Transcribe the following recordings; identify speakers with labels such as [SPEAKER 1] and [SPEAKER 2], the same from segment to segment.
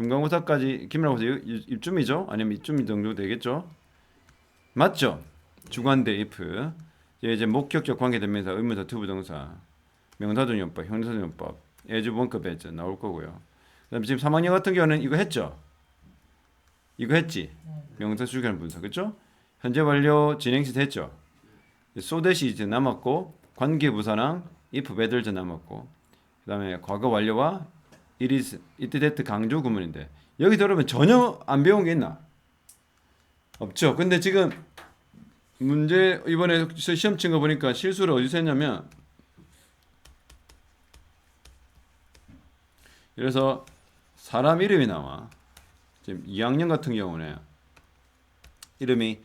[SPEAKER 1] 중간고사까지 기말고사 이쯤이죠? 아니면 이쯤 정도 되겠죠? 맞죠? 주관대 if 얘 이제 목격적 관계되면서 의문사 투부 동사 명사전용법 형사전용법 애주본급 배제 나올 거고요. 그다음에 지금 3학년 같은 경우는 이거 했죠? 이거 했지? 명사 주관 분사 그죠? 현재 완료 진행 시 됐죠? 소댓이 이제 남았고 관계부사랑 if 배들제 남았고 그 다음에 과거 완료와 it is it that 강조 구문인데 여기 들어오면 전혀 안 배운 게 있나? 없죠. 근데 지금 문제 이번에 시험 친 거 보니까 실수를 어디서 했냐면 그래서 사람 이름이 나와. 지금 2학년 같은 경우는 이름이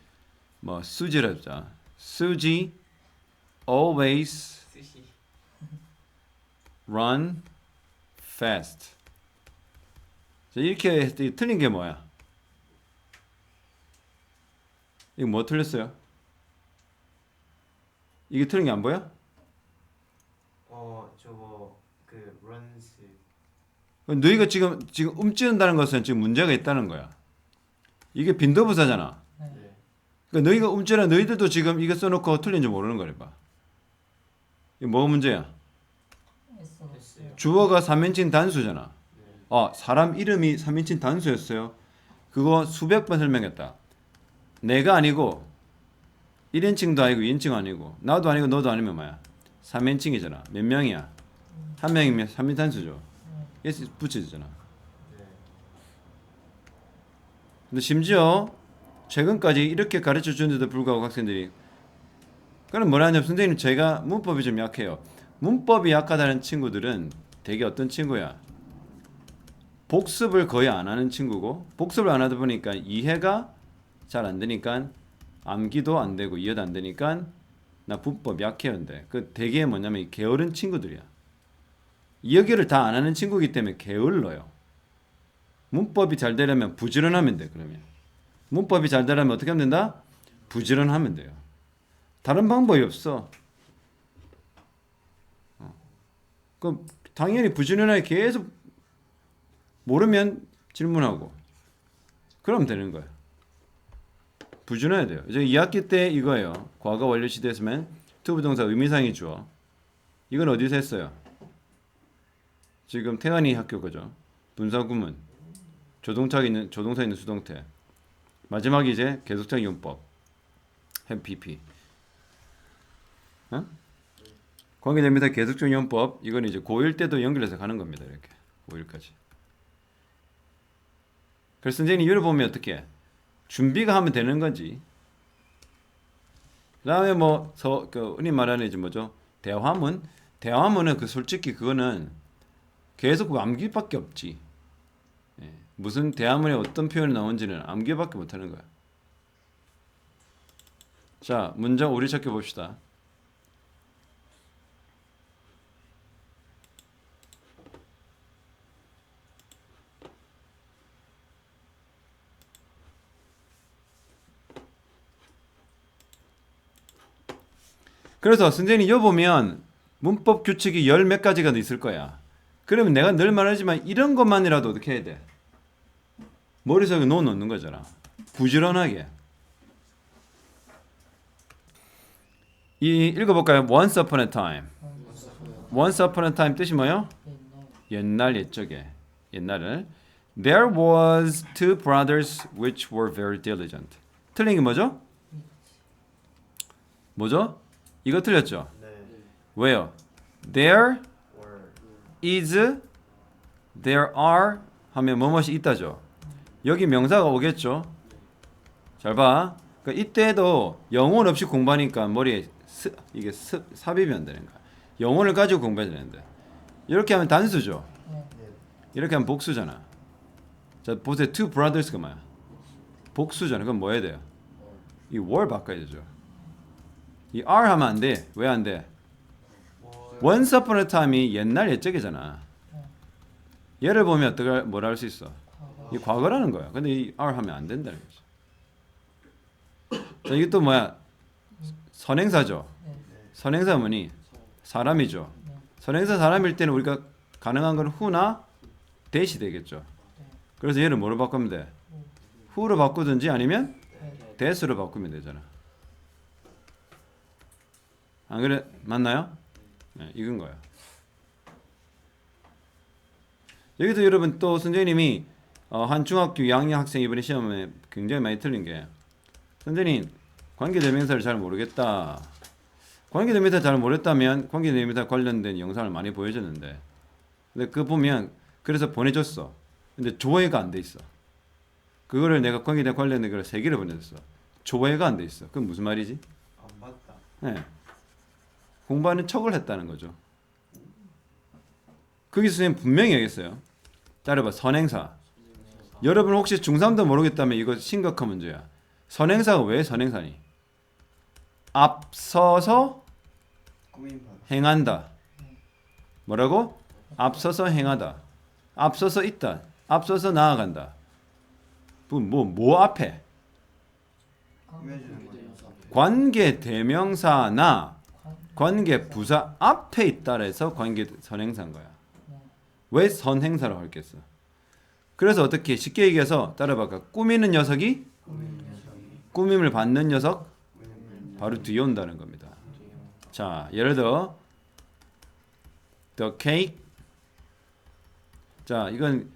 [SPEAKER 1] 뭐 수지라 자. 수지 always run fast. 자, 이렇게 했더니 틀린 게 뭐야? 이거 뭐 틀렸어요? 이게 틀린 게 안 보여?
[SPEAKER 2] 어 저거 그 런스
[SPEAKER 1] 너희가 지금 지금 움찌른다는 것은 지금 문제가 있다는 거야. 이게 빈도부사잖아.
[SPEAKER 2] 네
[SPEAKER 1] 그러니까 너희가 움찔한 너희들도 지금 이거 써놓고 틀린지 모르는 거래 봐. 이거 뭐 문제야?
[SPEAKER 2] 됐어요
[SPEAKER 1] 주어가 3인칭 단수잖아. 네아 사람 이름이 3인칭 단수였어요. 그거 수백 번 설명했다. 내가 아니고 1인칭도 아니고 2인칭 아니고 나도 아니고 너도 아니면 뭐야? 3인칭이잖아. 몇 명이야? 한 명이면 3인 단수죠. 예스 붙여지잖아.
[SPEAKER 2] 네.
[SPEAKER 1] 근데 심지어 최근까지 이렇게 가르쳐 주는데도 불구하고 학생들이 그럼 뭐라 하냐면 선생님 제가 문법이 좀 약해요. 문법이 약하다는 친구들은 되게 어떤 친구야? 복습을 거의 안 하는 친구고 복습을 안 하다 보니까 이해가 잘 안 되니까 암기도 안 되고 이해도 안 되니까 나 문법 약해요인데 그 되게 뭐냐면 이 게으른 친구들이야. 여기를 다 안 하는 친구이기 때문에 게을러요. 문법이 잘 되려면 부지런하면 돼 그러면 문법이 잘 되려면 어떻게 하면 된다? 부지런하면 돼요. 다른 방법이 없어. 어. 그럼 당연히 부지런하게 계속 모르면 질문하고 그럼 되는 거예요. 부지런해야 돼요. 이제 2학기 때 이거예요. 과거 완료 시대에서면 투부동사 의미상이 주어. 이건 어디서 했어요? 지금 태안이 학교 거죠. 분사구문. 조동차 있는 조동사 있는 수동태. 마지막이 이제 계속적 용법. 햄 PP. 어? 관계대명사 계속적 용법. 이건 이제 고1 때도 연결해서 가는 겁니다. 이렇게 고1까지. 그래서 선생님이 이걸 보면 어떻게 준비가 하면 되는 건지. 그다음에 뭐서그 흔히 말하는 이제 뭐죠? 대화문. 대화문은 그 솔직히 그거는 계속 그 암기밖에 없지. 예. 무슨 대화문에 어떤 표현이 나온지는 암기밖에 못하는 거야. 자, 문장 우리 찾기 봅시다. 그래서 선생님이 여 보면 문법 규칙이 열 몇 가지가 있을 거야. 그러면 내가 늘 말하지만 이런 것만이라도 어떻게 해야 돼? 머릿속에 넣어 놓는 거잖아. 부지런하게. 이 읽어볼까요? Once upon a time. Once upon a time 뜻이?
[SPEAKER 3] 옛날
[SPEAKER 1] 옛날 옛적에 옛날을 There was two brothers which were very diligent. 틀린 게 뭐죠? 뭐죠? 이거 틀렸죠?
[SPEAKER 2] 네
[SPEAKER 1] 왜요? There is there are 하면 뭐뭇이 있다죠. 여기 명사가 오겠죠. 잘 봐. 그러니까 이때도 영혼 없이 공부하니까 머리에 스, 이게 스, 삽입이 안 되는 거야. 영혼을 가지고 공부해야 되는데 이렇게 하면 단수죠.
[SPEAKER 2] 네
[SPEAKER 1] 이렇게 하면 복수잖아. 자 보세요. Two brothers가 뭐야? 복수잖아. 그럼 뭐 해야 돼요? 이 were 바꿔야 되죠. 이 are 하면 안 돼. 왜 안 돼? Once upon a time이 옛날 옛적이잖아. 얘를 보면 어떻게 뭐라 할 수 있어? 이 과거라는 거야. 근데 이 are 하면 안 된다는 거죠. 자, 이게 또 뭐야? 선행사죠. 선행사 뭐니? 사람이죠. 선행사 사람일 때는 우리가 가능한 건 who나 that이 되겠죠. 그래서 얘를 뭐로 바꾸면 돼? who로 바꾸든지 아니면
[SPEAKER 3] 네.
[SPEAKER 1] that으로 바꾸면 되잖아. 안 그래? 맞나요? 네, 이건 거야. 여기도 여러분 또 선생님이 어, 한 중학교 2학년 학생 이번에 시험에 굉장히 많이 틀린 게 선생님 관계대명사를 잘 모르겠다. 관계대명사 잘 모르겠다면 관계대명사 관련된 영상을 많이 보여줬는데 근데 그 보면 그래서 보내줬어. 근데 조회가 안 돼 있어. 그거를 내가 관계대 관련된 걸 세 개를 보내줬어. 조회가 안 돼 있어. 그건 무슨 말이지?
[SPEAKER 2] 안 봤다.
[SPEAKER 1] 네. 공부하는 척을 했다는 거죠. 거기서 선생님 분명히 얘기했어요. 따라봐 선행사. 여러분 혹시 중3도 모르겠다면 이거 심각한 문제야. 선행사가 왜 선행사니? 앞서서. 행한다. 뭐라고? 앞서서 행하다. 앞서서 있다. 앞서서 나아간다. 뭐뭐 뭐 앞에? 관계 대명사나 관계 부사 앞에 있다라 해서 관계 선행사인 거야. 왜 선행사라고 했겠어? 그래서 어떻게 쉽게 얘기해서 따라봐까 꾸미는 녀석이 꾸밈을 받는 녀석 바로 뒤에 온다는 겁니다. 자, 예를 들어 the cake 자, 이건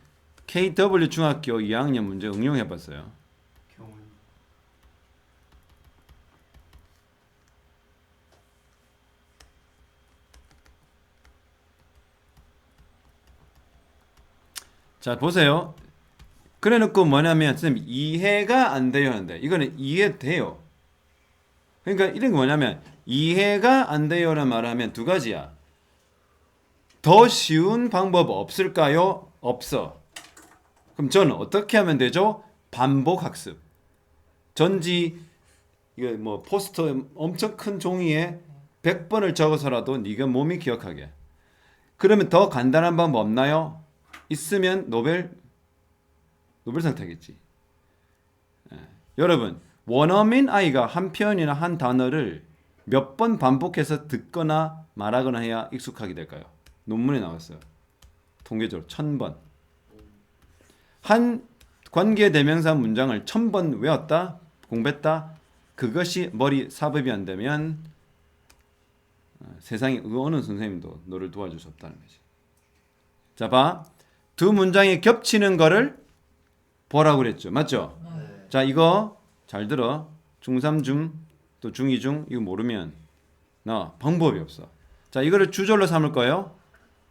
[SPEAKER 1] KW 중학교 2학년 문제 응용해 봤어요.
[SPEAKER 2] 교훈.
[SPEAKER 1] 자 보세요. 그래놓고 뭐냐면 선생님 이해가 안 돼요 하는데 이거는 이해돼요. 그러니까 이런 거 뭐냐면 이해가 안 돼요라는 말을 하면 두 가지야. 더 쉬운 방법 없을까요? 없어. 그럼 저는 어떻게 하면 되죠? 반복 학습. 전지 이거 뭐 포스터 엄청 큰 종이에 100번을 적어서라도 네가 몸이 기억하게. 그러면 더 간단한 방법 없나요? 있으면 노벨 노벨상 타겠지. 예. 여러분 원어민 아이가 한 표현이나 한 단어를 몇 번 반복해서 듣거나 말하거나 해야 익숙하게 될까요? 논문에 나왔어요. 통계적으로 천 번. 한 관계 대명사 문장을 천 번 외웠다, 공부했다. 그것이 머리 사법이 안 되면 어, 세상에 어느 선생님도 너를 도와줄 수 없다는 거지. 자, 봐. 두 문장이 겹치는 거를 보라고 그랬죠. 맞죠?
[SPEAKER 2] 네.
[SPEAKER 1] 자, 이거 잘 들어. 중3 중, 또 중2 중, 이거 모르면 나 방법이 없어. 자, 이거를 주절로 삼을 거예요.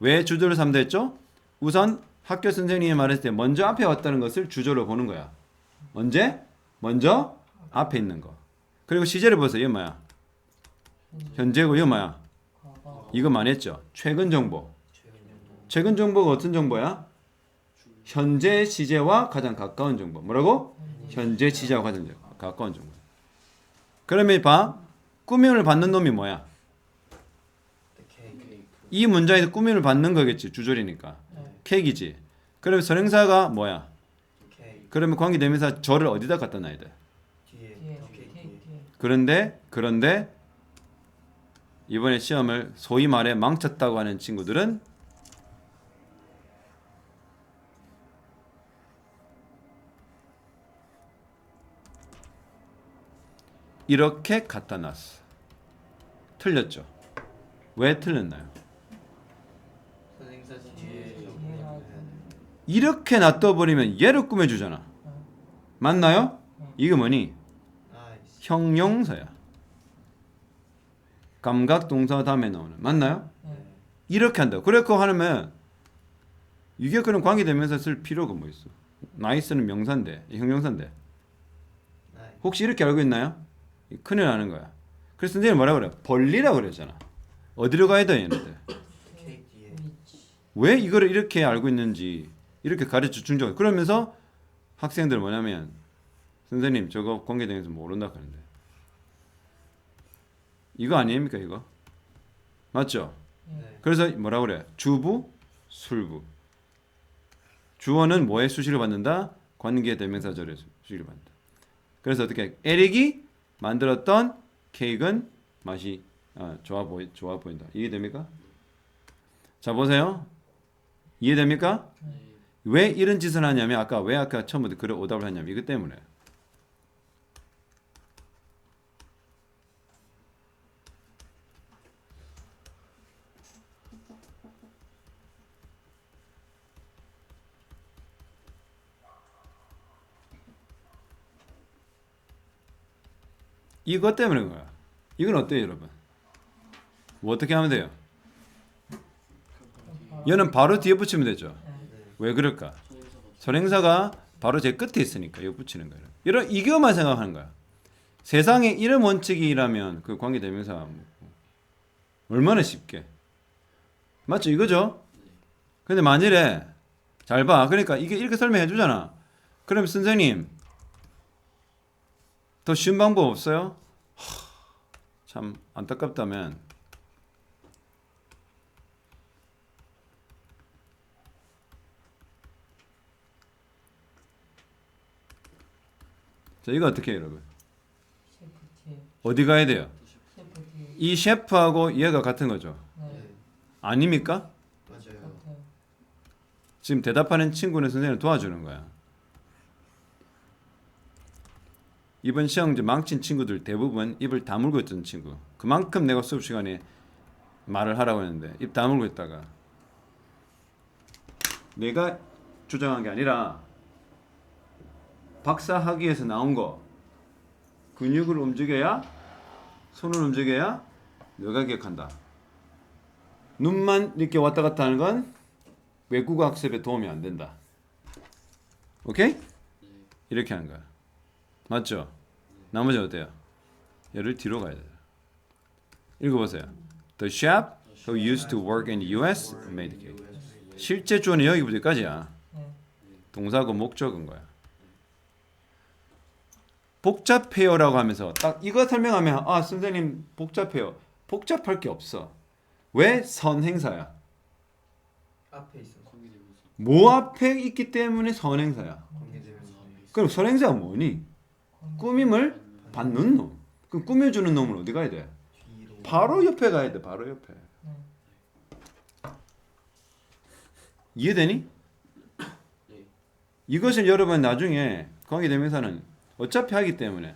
[SPEAKER 1] 왜 주절로 삼다 했죠? 우선 학교 선생님이 말했을 때 먼저 앞에 왔다는 것을 주절로 보는 거야. 언제? 먼저 앞에 있는 거. 그리고 시제를 보세요. 이거 뭐야? 현재고 이거 뭐야? 이거 많이 했죠. 최근 정보.
[SPEAKER 2] 최근
[SPEAKER 1] 정보가 어떤 정보야? 현재 시제와 가장 가까운 정보. 뭐라고? 현재 시제와 가장 가까운 정보. 그러면 봐. 꾸밈을 받는 놈이 뭐야? 이 문장에서 꾸밈을 받는 거겠지. 주절이니까.
[SPEAKER 3] 네.
[SPEAKER 1] 케이크지. 그러면 선행사가 뭐야? 그러면 관계대명사 저를 어디다 갖다 놔야 돼? 그런데 그런데 이번에 시험을 소위 말해 망쳤다고 하는 친구들은 이렇게 갖다 놨어. 틀렸죠. 왜 틀렸나요? 이렇게 놔둬버리면 얘를 꾸며주잖아. 맞나요? 이게 뭐니?
[SPEAKER 2] 나이스.
[SPEAKER 1] 형용사야. 감각 동사 다음에 나오는 맞나요?
[SPEAKER 3] 네.
[SPEAKER 1] 이렇게 한다. 그래 그거 하면 이게 그런 관계되면서 쓸 필요가 뭐 있어? 나이스는 명사인데 형용사인데. 혹시 이렇게 알고 있나요? 큰일 나는 거야. 그래서 선생님 뭐라 그래? 벌리라 그랬잖아. 어디로 가야 돼 얘네들? 왜 이거를 이렇게 알고 있는지 이렇게 가르쳐 준 적. 그러면서 학생들 뭐냐면 선생님 저거 관계되면서 모른다 그러는데 이거 아닙니까 이거? 맞죠?
[SPEAKER 2] 네.
[SPEAKER 1] 그래서 뭐라 그래? 주부, 술부. 주어는 뭐의 수식을 받는다? 관계 대명사절의 수식을 받는다. 그래서 어떻게 에릭이 만들었던 케이크는 맛이 아, 좋아 보이 좋아 보인다. 이해됩니까? 자 보세요. 이해됩니까?
[SPEAKER 3] 네.
[SPEAKER 1] 왜 이런 짓을 하냐면 아까 왜 아까 처음부터 그래 오답을 하냐면 이것 때문에 이것 그런 거야. 이건 어때요, 여러분? 뭐 어떻게 하면 돼요? 얘는 바로 뒤에 붙이면 되죠. 왜 그럴까? 선행사가 바로 제 끝에 있으니까 이거 붙이는 거예요. 이런 이거만 생각하는 거야. 세상에 이런 원칙이라면 그 관계대명사 얼마나 쉽게 맞죠? 이거죠? 근데 만일에 잘 봐. 그러니까 이게 이렇게 설명해 주잖아. 그럼 선생님 더 쉬운 방법 없어요? 하, 참 안타깝다면 자 이거 어떻게 해요, 여러분? 어디 가야 돼요? 이 셰프하고 얘가 같은 거죠. 아닙니까?
[SPEAKER 2] 맞아요.
[SPEAKER 1] 지금 대답하는 친구는 선생님을 도와주는 거야. 이번 시험 망친 친구들 대부분 입을 다물고 있던 친구. 그만큼 내가 수업 시간에 말을 하라고 했는데 입 다물고 있다가 내가 주장한 게 아니라 박사 학위에서 나온 거 근육을 움직여야 손을 움직여야 너가 기억한다. 눈만 이렇게 왔다 갔다 하는 건 외국어 학습에 도움이 안 된다. 오케이? 이렇게 하는 거야. 맞죠? 나머지 어때요? 얘를 뒤로 가야 돼요. 읽어보세요. The chef who used to work in the U.S. made cake. 실제 주어는 여기부터까지야.
[SPEAKER 3] 네
[SPEAKER 1] 동사고 목적은 거야. 복잡해요라고 하면서 딱 이거 설명하면 아 선생님 복잡해요. 복잡할 게 없어. 왜 선행사야?
[SPEAKER 2] 앞에 있어.
[SPEAKER 1] 뭐 앞에 있기 때문에 선행사야. 그럼 선행사가 뭐니? 꾸밈을 받는 놈. 그럼 꾸며주는 놈은 어디 가야 돼? 바로 옆에 가야 돼. 바로 옆에.
[SPEAKER 3] 네.
[SPEAKER 1] 이해되니? 이것을 여러분 나중에 관계대명사는 어차피 하기 때문에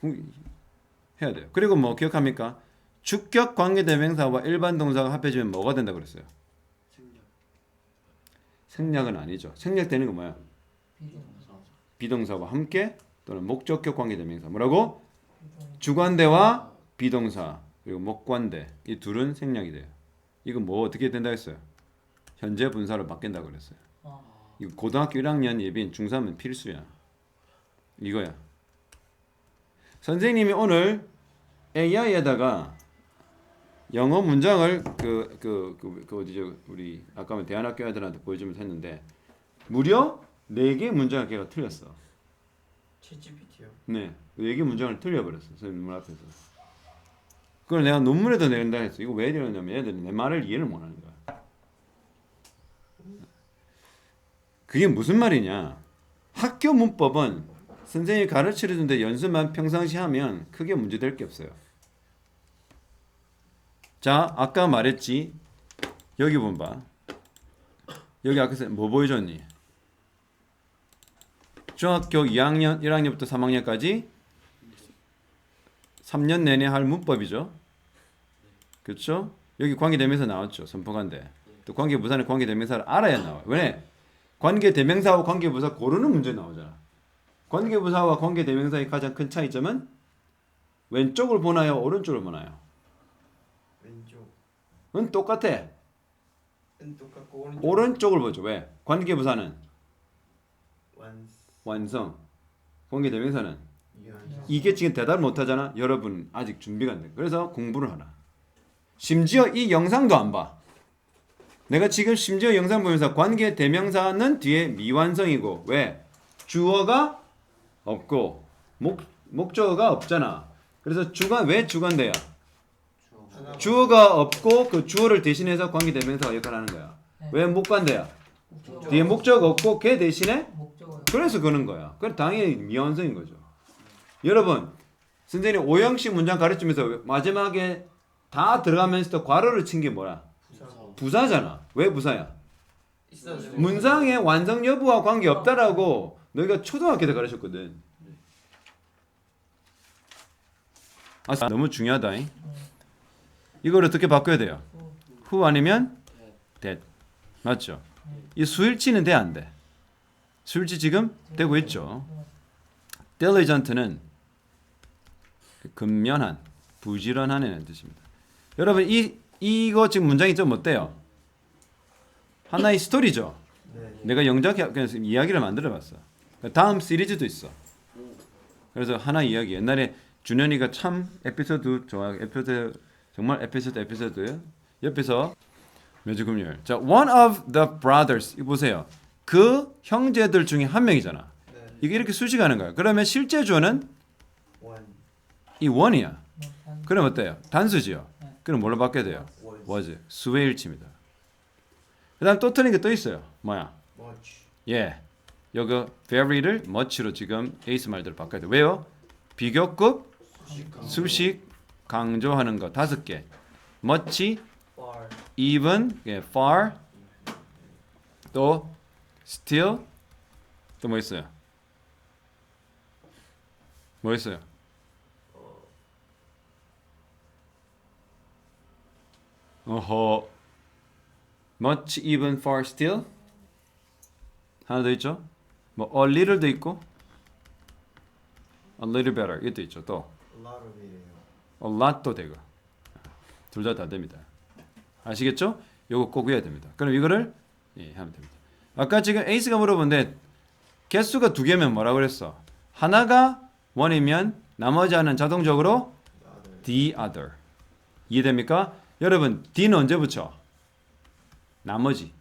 [SPEAKER 1] 공- 해야 돼요. 그리고 뭐 기억합니까? 주격 관계대명사와 일반 동사가 합해지면 뭐가 된다 그랬어요? 생략은 아니죠. 생략되는 건 뭐야?
[SPEAKER 3] 비동
[SPEAKER 1] 비동사와 함께 또는 목적격 관계대명사. 뭐라고? 주관대와 비동사 그리고 목관대 이 둘은 생략이 돼요. 이건 뭐 어떻게 된다 했어요? 현재 분사로 바뀐다 그랬어요.
[SPEAKER 3] 아
[SPEAKER 1] 이거 고등학교 1학년 예비인 중3은 필수야. 이거야. 선생님이 오늘 AI에다가 영어 문장을 그그그그 어디죠 우리 아까 뭐 대안학교 애들한테 보여주면서 했는데 무려 4개 문장을 걔가 틀렸어.
[SPEAKER 2] 챗 GPT요.
[SPEAKER 1] 네, 4개 문장을 틀려버렸어 선생님 문 앞에서. 그걸 내가 논문에도 낸다 했어. 이거 왜 이러냐면 애들이 내 말을 이해를 못하는 거야. 그게 무슨 말이냐? 학교 문법은 선생님이 가르치려는데 연습만 평상시 하면 크게 문제될 게 없어요. 자, 아까 말했지. 여기 본 봐. 여기 아까 뭐 보여줬니? 중학교 2학년, 1학년부터 3학년까지 3년 내내 할 문법이죠. 그렇죠? 여기 관계대명사 나왔죠. 선포관대. 또 관계부사는 관계대명사를 알아야 나와요. 왜? 관계대명사와 관계부사 고르는 문제 나오잖아. 관계부사와 관계대명사의 가장 큰 차이점은 왼쪽을 보나요? 오른쪽을 보나요?
[SPEAKER 2] 왼쪽.
[SPEAKER 1] 은 똑같아.
[SPEAKER 2] 은 똑같고 오른쪽.
[SPEAKER 1] 오른쪽을 보죠. 왜? 관계부사는
[SPEAKER 2] 완.
[SPEAKER 1] 완성. 관계대명사는
[SPEAKER 2] 유한.
[SPEAKER 1] 이게 지금 대답을 못하잖아. 여러분 아직 준비가 안 돼. 그래서 공부를 하라. 심지어 이 영상도 안 봐. 내가 지금 심지어 영상 보면서 관계 대명사는 뒤에 미완성이고 왜 주어가 없고 목 목적어가 없잖아. 그래서 주관 왜 주관대야?
[SPEAKER 2] 하나.
[SPEAKER 1] 주어가 없고 그 주어를 대신해서 관계 대명사가 역할을 하는 거야. 왜 목관대야?
[SPEAKER 3] 목적어
[SPEAKER 1] 뒤에 목적 없고 걔 대신에 그래서 그런 거야. 그래 당연히 미완성인 거죠. 여러분, 선생님 오형식 문장 가르치면서 마지막에 다 들어가면서도 괄호를 친 게 뭐야?
[SPEAKER 2] 부사.
[SPEAKER 1] 부사 잖아. 왜 부사야? 문장의 완성 여부와 관계 없다라고 너희가 초등학교 때 가르쳤거든. 아 너무 중요하다. 잉? 이걸 어떻게 바꿔야 돼요? who 아니면 that 맞죠? 이 수일치는 돼 안 돼? 수일치 지금 되고 있죠. diligent는 근면한, 부지런한이라는 뜻입니다. 여러분 이 이거 지금 문장이 좀 어때요? 하나의 스토리죠.
[SPEAKER 2] 네.
[SPEAKER 1] 내가 영작에서 이야기를 만들어봤어. 다음 시리즈도 있어. 그래서 하나 이야기. 옛날에 준현이가 참 에피소드 좋아. 에피소드 정말 에피소드 에피소드 옆에서 매주 금요일. 자, one of the brothers 이 보세요. 그 형제들 중에 한 명이잖아.
[SPEAKER 2] 네.
[SPEAKER 1] 이게 이렇게 수식하는 거야. 그러면 실제 주어는
[SPEAKER 2] 원.
[SPEAKER 1] 이.
[SPEAKER 3] 뭐 단-
[SPEAKER 1] 그럼 어때요? 단수지요. 그럼 뭘로 바뀌어야 돼요?
[SPEAKER 2] was.
[SPEAKER 1] 수의 일치입니다. 그다음 또 틀린 게 또 있어요. 뭐야? 예. 여기 very를 much로 지금 에이스 말대로 바꿔야 돼. 왜요? 비교급 수식 강조하는 거 다섯 개. much,
[SPEAKER 2] far.
[SPEAKER 1] even, 예, far, 또 still, 또 뭐 있어요? 뭐 있어요? 어허. much, even, far, still. 하나 더 있죠? 뭐 a little도 있고 a little better 이것도 있죠. 또
[SPEAKER 2] a lot
[SPEAKER 1] lot도 되고 둘 다 다 됩니다. 아시겠죠? 요거 꼭 외워야 됩니다. 그럼 이거를 예, 하면 됩니다. 아까 지금 에이스가 물어본데 개수가 두 개면 뭐라 그랬어? 하나가 원이면 나머지 하나는 자동적으로
[SPEAKER 2] the other.
[SPEAKER 1] the other. 이해됩니까? 여러분, D는 언제 붙여? 나머지.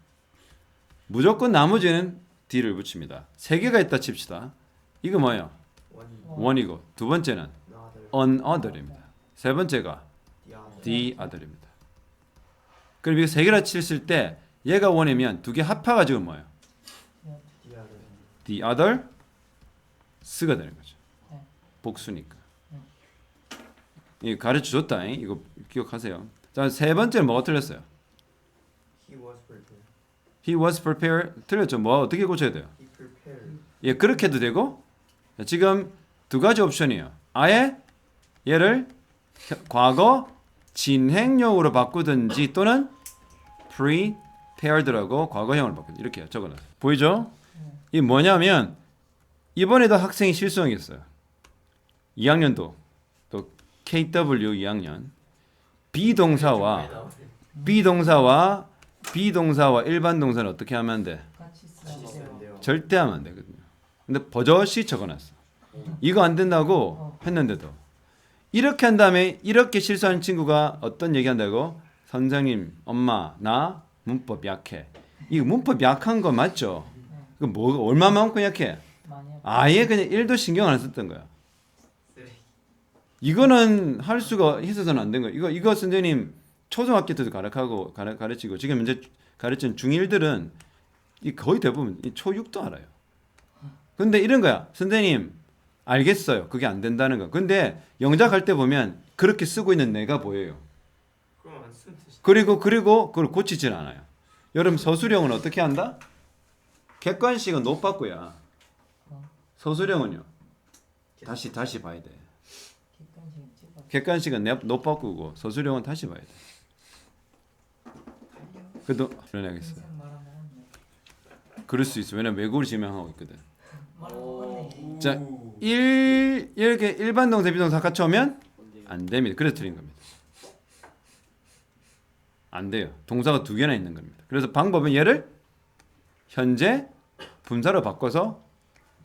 [SPEAKER 1] 무조건 나머지는 D를 붙입니다. 세 개가 있다 칩시다. 이거 뭐예요? 원이고 두 번째는
[SPEAKER 2] another.
[SPEAKER 1] another입니다. 세 번째가
[SPEAKER 2] the other.
[SPEAKER 1] the other입니다. 그럼 이거 세 개라 쳤을 때 얘가 원이면 두 개 합해가지고 뭐예요?
[SPEAKER 2] the other.
[SPEAKER 1] the other 스가 되는 거죠.
[SPEAKER 3] 네.
[SPEAKER 1] 복수니까. 이 가르쳐 줬다. 잉? 이거 기억하세요. 자, 세 번째는 뭐가 틀렸어요?
[SPEAKER 2] he was prepared.
[SPEAKER 1] He was prepared. 틀렸죠. 뭐 어떻게 고쳐야 돼요?
[SPEAKER 2] he prepared.
[SPEAKER 1] 예, 그렇게 해도 되고. 자, 지금 두 가지 옵션이에요. 아예 얘를 혀- 과거 진행형으로 바꾸든지 또는 prepared라고 과거형으로 바꾸든지 이렇게 적어놨어요. 보이죠? 이 뭐냐면 이번에도 학생이 있어요. 2학년도 또 KW 2학년 비동사와 비동사와 비동사와 일반 동사는 어떻게 하면 안 돼? 절대 하면 안 되거든요. 근데 버젓이 적어놨어. 이거 안 된다고 했는데도 이렇게 한 다음에 이렇게 실수하는 친구가 어떤 얘기 한다고? 선생님, 엄마, 나 문법 약해. 이거 문법 약한 거 맞죠? 그뭐 얼마만큼 약해? 아예 그냥 1도 신경 안 썼던 거야. 이거는 할 수가 있어서는 안 된 거야. 이거 이거 선생님 초등학교 때도 가르치고 가르, 가르치고 지금 이제 가르치는 중1들은 이 거의 대부분 이 초6도 알아요. 근데 이런 거야. 선생님 알겠어요. 그게 안 된다는 거. 근데 영작 할 때 보면 그렇게 쓰고 있는 내가 보여요. 그리고 그리고 그걸 고치질 않아요. 여러분 서술형은 어떻게 한다? 객관식은 노빠꾸야. 서술형은요. 다시 다시 봐야 돼. 객관식은 내 노빠꾸고 서술형은 다시 봐야 돼. 그래도
[SPEAKER 3] 말아먹었네.
[SPEAKER 1] 그럴 수 있어. 왜냐면 외국어를 지명하고 있거든. 자, 일 이렇게 일반 동사 비동사 같이 오면 안 됩니다. 그래서 틀린 겁니다. 안 돼요. 동사가 두 개나 있는 겁니다. 그래서 방법은 얘를 현재 분사로 바꿔서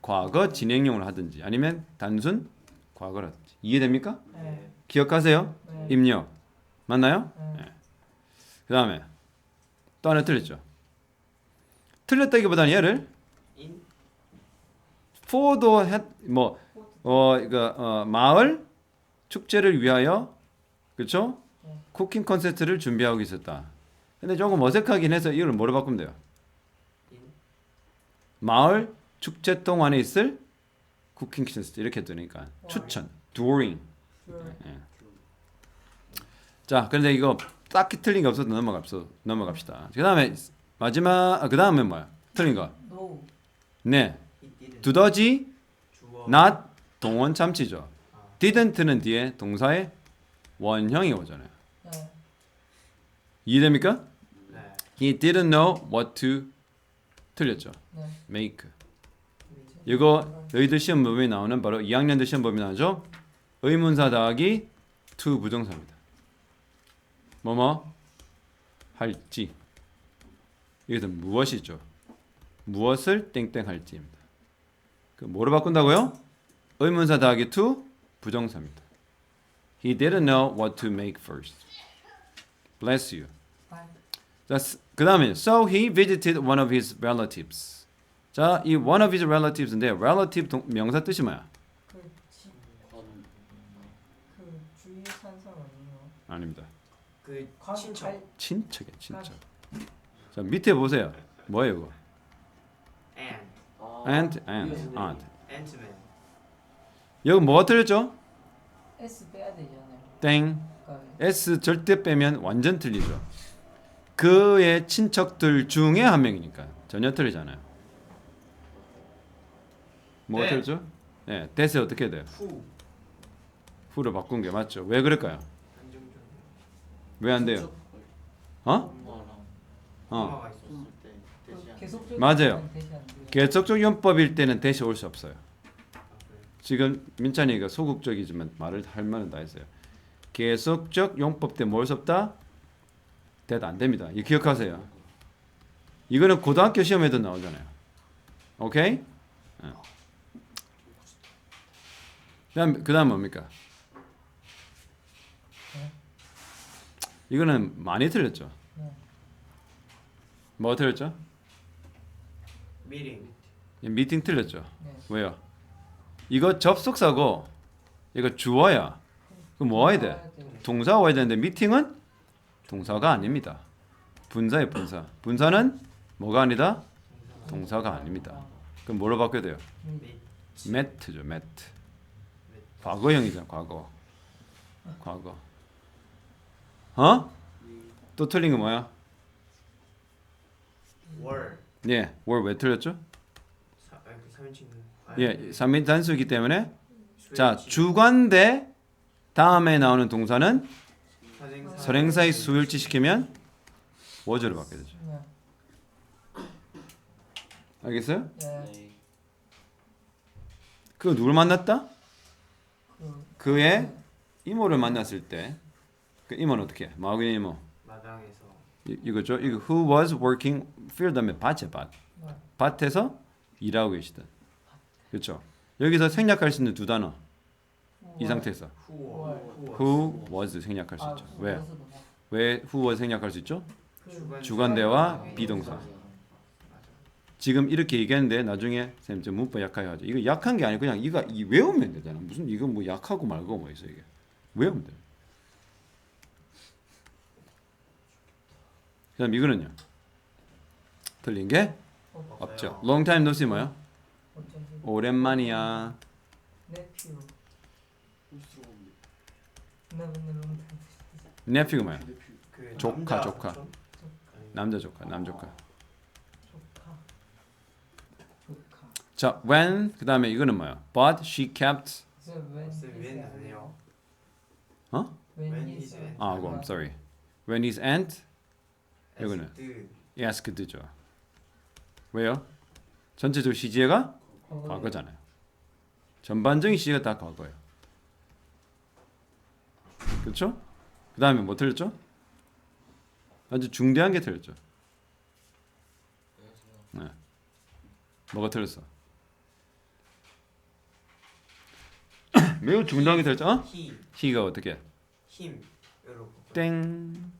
[SPEAKER 1] 과거 진행형으로 하든지 아니면 단순 과거로 하든지 이해됩니까?
[SPEAKER 3] 네.
[SPEAKER 1] 기억하세요?
[SPEAKER 3] 네.
[SPEAKER 1] 입력 맞나요?
[SPEAKER 3] 네.
[SPEAKER 1] 그 다음에 또 하나 틀렸죠. 틀렸다기보다는 얘를 포도 뭐 어, 이거 어, 마을 축제를 위하여 그렇죠?
[SPEAKER 3] 네.
[SPEAKER 1] 쿠킹 콘서트를 준비하고 있었다. 근데 조금 어색하긴 해서 이걸 뭐로 바꾸면 돼요? 마을 축제 동안에 있을 쿠킹 콘서트 이렇게 되니까 추천 during. 예. 자, 그런데 이거 딱히 틀린 게 없어서 넘어갑시다. 넘어갑시다. 그다음에 마지막 아, 그 다음에 뭐야? 틀린 거.
[SPEAKER 3] No.
[SPEAKER 1] 네. 두더지 not 동원 참치죠.
[SPEAKER 2] 아,
[SPEAKER 1] didn't는 뒤에 동사의 원형이 오잖아요.
[SPEAKER 3] 네.
[SPEAKER 1] 이해됩니까?
[SPEAKER 2] 네.
[SPEAKER 1] He didn't know what to 틀렸죠.
[SPEAKER 3] 네.
[SPEAKER 1] make. 이거 너희들 시험 범위에 나오는 바로 2학년들 시험 범위 나오죠? 의문사 더하기 to 부정사입니다. 뭐뭐 할지. 이것은 무엇이죠? 무엇을 땡땡 할지입니다. 그 뭐로 바꾼다고요? 의문사 더하기 to 부정사입니다. He didn't know what to make first. Bless you. 자, 그 다음에 so he visited one of his relatives. 자, 이 one of his relatives인데 relative 동, 명사 뜻이 뭐야?
[SPEAKER 3] 그, 지, 건그 주위에 산 사람 아니에요?
[SPEAKER 1] 아닙니다.
[SPEAKER 2] 그
[SPEAKER 3] 관-
[SPEAKER 2] 친척.
[SPEAKER 3] 갈-
[SPEAKER 1] 친척이야, 친척. 자, 밑에 보세요. 뭐예요, 이거?
[SPEAKER 2] And.
[SPEAKER 4] 아,
[SPEAKER 1] aunt, aunt,
[SPEAKER 4] 이어지네.
[SPEAKER 1] aunt.
[SPEAKER 2] Ant-Man.
[SPEAKER 1] 여기 뭐가 틀렸죠?
[SPEAKER 3] S 빼야 되잖아요.
[SPEAKER 1] 땡.
[SPEAKER 3] 그러니까
[SPEAKER 1] S 절대 빼면 완전 틀리죠. 그의 친척들 중에 한 명이니까 전혀 틀리잖아요. 뭐가
[SPEAKER 2] 네.
[SPEAKER 1] 틀렸죠? 네, 대세 어떻게 돼요?
[SPEAKER 2] Who.
[SPEAKER 1] 후로 바꾼 게 맞죠? 왜 그럴까요? 왜 안 돼요? 어? 어. 맞아요. 계속적 용법일 때는 대시 올 수 없어요. 지금 민찬이가 소극적이지만 말을 할 말은 다 했어요. 계속적 용법 수 없다? 대도 안 됩니다. 이 기억하세요. 이거는 고등학교 시험에도 나오잖아요. 오케이? 어. 그다음 그다음 뭡니까?
[SPEAKER 3] 네.
[SPEAKER 1] 이거는 많이 틀렸죠.
[SPEAKER 3] 네.
[SPEAKER 1] 뭐 틀렸죠?
[SPEAKER 2] Meeting.
[SPEAKER 1] 이 미팅 틀렸죠.
[SPEAKER 3] 네.
[SPEAKER 1] 왜요? 이거 접속사고 이거 주어야. 그럼 뭐 와야 돼? 동사 와야 되는데 미팅은 동사가 아닙니다. 분사의 분사. 분사는 뭐가 아니다? 동사가 아닙니다. 그럼 뭐로 바뀌어야 돼요?
[SPEAKER 3] 음,
[SPEAKER 1] 매트죠, 매트. 과거형이죠, 과거. 과거. 어? 또 틀린 거 뭐야?
[SPEAKER 2] Were.
[SPEAKER 1] 예, 월 왜 틀렸죠?
[SPEAKER 2] 사, 아니 그 3인칭.
[SPEAKER 1] 예, 3인 단수이기 때문에 자, 주관대 다음에 나오는 동사는
[SPEAKER 2] 선행사.
[SPEAKER 1] 선행사의 수일치 시키면 워즈로 바뀌게 되죠.
[SPEAKER 3] 네.
[SPEAKER 1] 알겠어요?
[SPEAKER 3] 네.
[SPEAKER 4] 네.
[SPEAKER 1] 그 누굴 만났다?
[SPEAKER 3] 그
[SPEAKER 1] 그의 이모를 만났을 때 그 이모는 어떻게? 해? 마우긴 이모.
[SPEAKER 2] 마당에서.
[SPEAKER 1] 이, 이거죠. 이거 who was working field 다음에 밭에 밭.
[SPEAKER 3] 네.
[SPEAKER 1] 밭에서 일하고 계시던. 그렇죠. 여기서 생략할 수 있는 두 단어. 이
[SPEAKER 3] 우와.
[SPEAKER 1] 상태에서
[SPEAKER 2] Who. Who.
[SPEAKER 1] was 생략할 수
[SPEAKER 3] 아,
[SPEAKER 1] 있죠. 왜? 왜 who was 생략할 수 있죠?
[SPEAKER 3] 그
[SPEAKER 1] 주관대와
[SPEAKER 3] 네.
[SPEAKER 1] 비동사. 지금 이렇게 얘기했는데 나중에 선생님 저 문법 약하게 하죠. 이거 약한 게 아니고 그냥 이거 이 외우면 되잖아. 무슨 이거 뭐 약하고 말고 뭐 있어 이게. 외우면 돼. 그다음 이거는요. 틀린 게
[SPEAKER 3] 어,
[SPEAKER 1] 없죠. long time no see 뭐야?
[SPEAKER 3] 어쩐지
[SPEAKER 1] 오랜만이야.
[SPEAKER 4] 홀수로
[SPEAKER 3] 나 맨날 롱
[SPEAKER 1] nephew 뭐야?
[SPEAKER 2] 그
[SPEAKER 1] 조카,
[SPEAKER 2] 남자
[SPEAKER 1] 조카. 남자 조카, 남 조카.
[SPEAKER 3] 조카 조카
[SPEAKER 1] 자, when 그다음에 이거는 뭐야? But she kept
[SPEAKER 3] when
[SPEAKER 2] 쌤,
[SPEAKER 3] is
[SPEAKER 2] when 아니에요?
[SPEAKER 1] 어?
[SPEAKER 3] when
[SPEAKER 2] when
[SPEAKER 3] is
[SPEAKER 2] is
[SPEAKER 3] it?
[SPEAKER 1] 아, I'm sorry. When his aunt 이거는.
[SPEAKER 2] asked
[SPEAKER 1] asked,죠. 왜요? 전체적으로 시제가
[SPEAKER 3] 어,
[SPEAKER 1] 과거잖아요. 전반적인 시제가 다 과거예요. 그렇죠? 그 다음에 뭐 틀렸죠? 아주 중대한 게 틀렸죠. 네. 뭐가 틀렸어? 매우 중대한 게 틀렸죠? 어?
[SPEAKER 2] he
[SPEAKER 1] he가 어떻게?
[SPEAKER 2] 으로
[SPEAKER 1] 땡.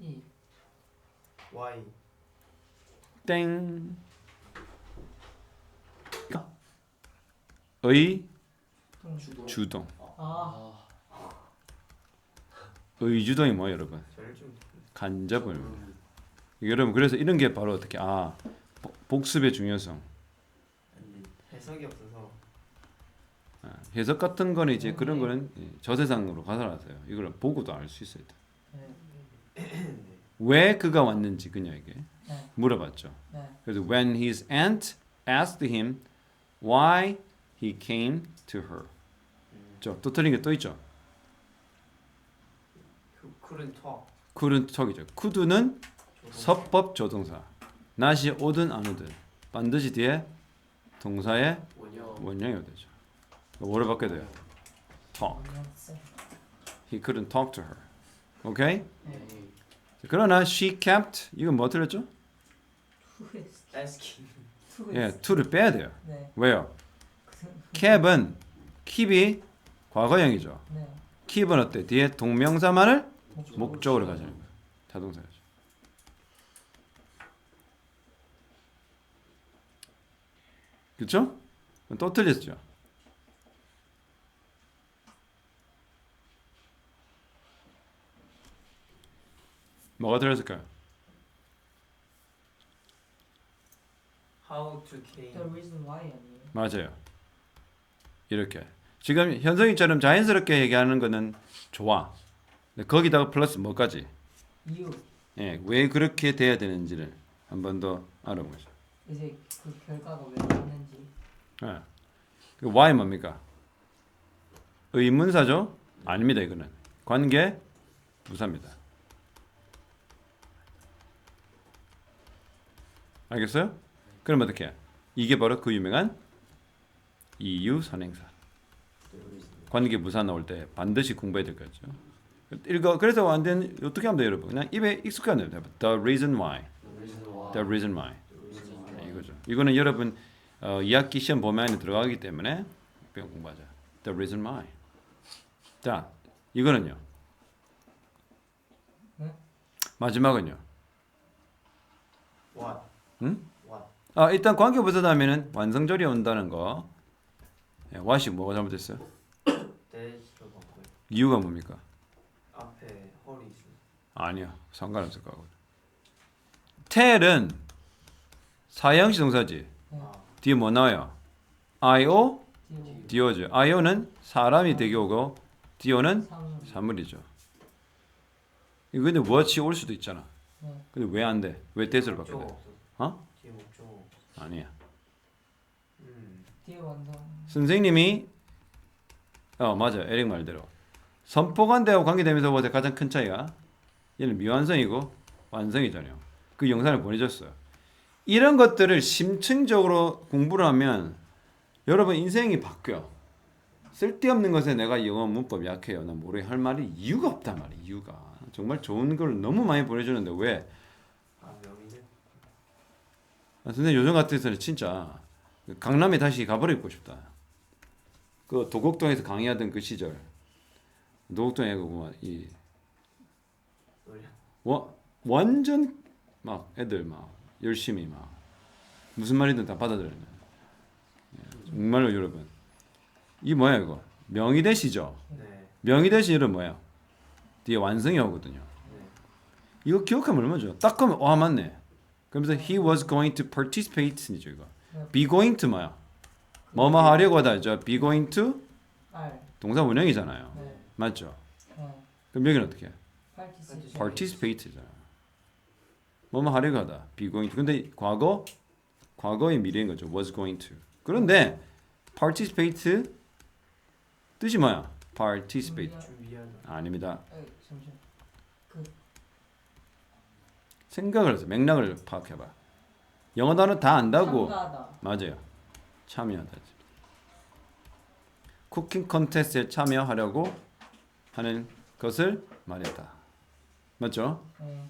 [SPEAKER 3] he
[SPEAKER 2] why
[SPEAKER 1] 땡.
[SPEAKER 3] 의동
[SPEAKER 4] 주도
[SPEAKER 1] 주동.
[SPEAKER 4] 아아
[SPEAKER 1] 의주동이 뭐예요, 여러분? 간접을. 여러분 그래서 이런 게 바로 어떻게 아 복- 복습의 중요성.
[SPEAKER 2] 해석이 없어서
[SPEAKER 1] 아, 해석 같은 거는 이제 그런 거는 예, 저세상으로 가설하세요. 이걸 보고도 알 수 있어야 돼.
[SPEAKER 3] 네.
[SPEAKER 1] 왜 그가 왔는지 그녀에게
[SPEAKER 3] 네.
[SPEAKER 1] 물어봤죠.
[SPEAKER 3] 네.
[SPEAKER 1] 그래서 when his aunt asked him why he came to her. 저, 또 틀린 게 또 있죠.
[SPEAKER 2] 그 couldn't talk.
[SPEAKER 1] couldn't talk이죠. could는 서법 조동사. 낫이 오든 안 오든 반드시 뒤에 동사의
[SPEAKER 4] 원형.
[SPEAKER 1] 원형이 되죠. 뭐를 바꿔야 돼요? talk. He couldn't talk to her. 오케이?
[SPEAKER 3] 네.
[SPEAKER 4] 네.
[SPEAKER 1] 그러나 she kept 이건 뭐 틀렸죠?
[SPEAKER 2] asking.
[SPEAKER 1] 예, to를 빼야 돼요.
[SPEAKER 3] 네.
[SPEAKER 1] 왜요? keep은 keep이 과거형이죠.
[SPEAKER 3] 네.
[SPEAKER 1] keep은 어때? 뒤에 동명사만을
[SPEAKER 3] 목적.
[SPEAKER 1] 목적으로 가지는 거예요. 타동사죠. 그렇죠? 또 틀렸죠. 뭐가 틀렸을까요?
[SPEAKER 2] How to came.
[SPEAKER 3] The reason why 아니에요.
[SPEAKER 1] 맞아요. 이렇게 지금 현성이처럼 자연스럽게 얘기하는 거는 좋아. 거기다가 플러스 뭐까지?
[SPEAKER 3] 이유.
[SPEAKER 1] 예, 왜 그렇게 돼야 되는지를 한 번 더 알아보죠.
[SPEAKER 3] 이제 그 결과가 왜 나왔는지.
[SPEAKER 1] 예. 그 why 뭡니까? 의문사죠? 아닙니다. 이거는 관계 부사입니다. 알겠어요? 그럼 어떻게? 해? 이게 바로 그 유명한 이유 선행사. 관계 부사 나올 때 반드시 공부해야 될 거죠. 읽어 그래서 완전 어떻게 하면 돼요, 여러분? 그냥 입에 익숙하면 돼요. The reason why. The reason why. 네, 이거죠. 이거는 여러분 어, 2학기 시험 범위 안에 들어가기 때문에 배운 공부하자. The reason why. 자, 이거는요.
[SPEAKER 3] 네?
[SPEAKER 1] 마지막은요.
[SPEAKER 2] What?
[SPEAKER 1] 응?
[SPEAKER 2] What?
[SPEAKER 1] 아, 일단 관계 부사다면은 완성절이 온다는 거. 예, what이 뭐가 잘못됐어요?
[SPEAKER 2] that으로 바꿔요.
[SPEAKER 1] 이유가 뭡니까?
[SPEAKER 2] 앞에 헐이 있어.
[SPEAKER 1] 아니야. 상관없을 거고. tell은 사형식 동사지.
[SPEAKER 2] 아,
[SPEAKER 1] 뒤에 뭐 나와요? io,
[SPEAKER 3] 띄우.
[SPEAKER 1] dio죠. io는 사람이 되게 오고 dio는
[SPEAKER 3] 사물.
[SPEAKER 1] 사물이죠. 이거 근데 what이 올 수도 있잖아.
[SPEAKER 3] 네.
[SPEAKER 1] 근데 왜 안 돼? 왜 바꿔야
[SPEAKER 2] 목적
[SPEAKER 1] 돼?
[SPEAKER 2] 어? 뒤에.
[SPEAKER 1] 아니야.
[SPEAKER 2] 음.
[SPEAKER 3] 완성.
[SPEAKER 1] 선생님이 어 맞아 에릭 말대로 선포관대하고 관계되면서 보다 가장 큰 차이가 얘는 미완성이고 완성이잖아요. 그 영상을 보내줬어요. 이런 것들을 심층적으로 공부를 하면 여러분 인생이 바뀌어. 쓸데없는 것에 내가 영어 문법 약해요. 나 모르게 할 말이 이유가 없단 말이야. 이유가 정말 좋은 걸 너무 많이 보내주는데 왜?
[SPEAKER 2] 아
[SPEAKER 1] 선생님 요즘 같아서는 진짜 강남에 다시 가버리고 싶다. 그 도곡동에서 강의하던 그 시절 도곡동에 그이.
[SPEAKER 2] 노래.
[SPEAKER 1] 와, 완전 막 애들 막 열심히 막 무슨 말이든 다 받아들이는 예, 정말로 여러분. 이 뭐야 이거? 명의 대시죠?
[SPEAKER 2] 네.
[SPEAKER 1] 명의 대시 이름 뭐야? 뒤에 완성이 오거든요.
[SPEAKER 2] 네.
[SPEAKER 1] 이거 기억하면 얼마나 좋아? 딱 하면 와 맞네. 그러면서 he was going to participate이죠 이거.
[SPEAKER 3] 네.
[SPEAKER 1] be going to 뭐야? 뭐뭐 하려고 하다죠? be going to. 동사 원형이잖아요.
[SPEAKER 3] 네.
[SPEAKER 1] 맞죠
[SPEAKER 3] 네.
[SPEAKER 1] 그럼 여기는 어떻게 해
[SPEAKER 3] participate.
[SPEAKER 1] participate잖아. 뭐뭐 하려고 하다. be going to. 근데 과거 과거의 미래인 거죠. was going to. 그런데 participate 뜻이 뭐야? participate.
[SPEAKER 2] 준비하다.
[SPEAKER 1] 아닙니다.
[SPEAKER 3] 잠시만. 그
[SPEAKER 1] 생각을 해서 맥락을 파악해 봐. 영어 단어 다 안다고.
[SPEAKER 3] 참가하다.
[SPEAKER 1] 맞아요. 참여하다. 쿠킹 컨테스트에 참여하려고 하는 것을 말했다. 맞죠?
[SPEAKER 3] 네.